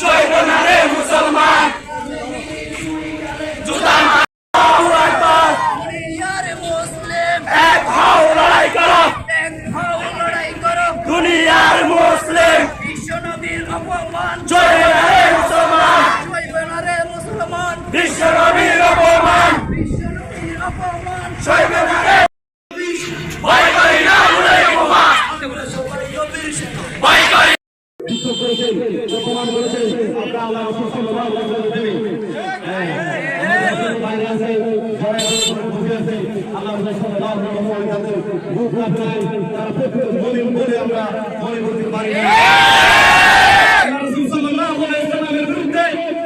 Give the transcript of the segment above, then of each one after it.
সৈবনারে মুসলমান। জুতা মারো আল্লাহু আকবার দুনিয়ার মুসলিম এক হও লড়াই করো এক হও লড়াই করো দুনিয়ার মুসলিম বিশ্ব নবীর অপমান সৈবনারে মুসলমান চলবে না রে মুসলমান বিশ্ব নবীর অপমান বিশ্ব নবীর অপমান সৈবনারে ভয় করি না উড়াই বোমা ভয় করি করেছেন প্রমাণ করেছেন। আমরা আল্লাহ অসুস্থ লোভা বন্ধ দেবে বাইরে আছে যারা বসে আছে। আল্লাহ সবার রহমান তাদের বুক না ফেলায় তারা প্রত্যেক মনে বলে আমরা মনে করতে পারি না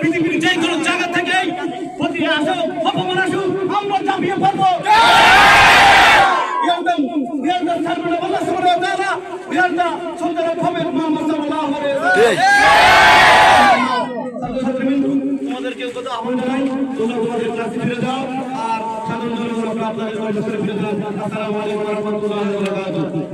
পৃথিবীর যে কোনো জায়গা থেকে প্রতি আসুক অপমান আসুক, আমরা জামিয়ে পারব we are the children of Allah subhanahu wa ta'ala. We are the children of তোমাদেরকে কত আহ্বান জানাই তোমরা তোমাদের ক্লাসে ফিরে যাও আর সাধারণ জনগণ আপনাদের ফিরে যান আসসালামু আলাইকুম ওয়া রাহমাতুল্লাহি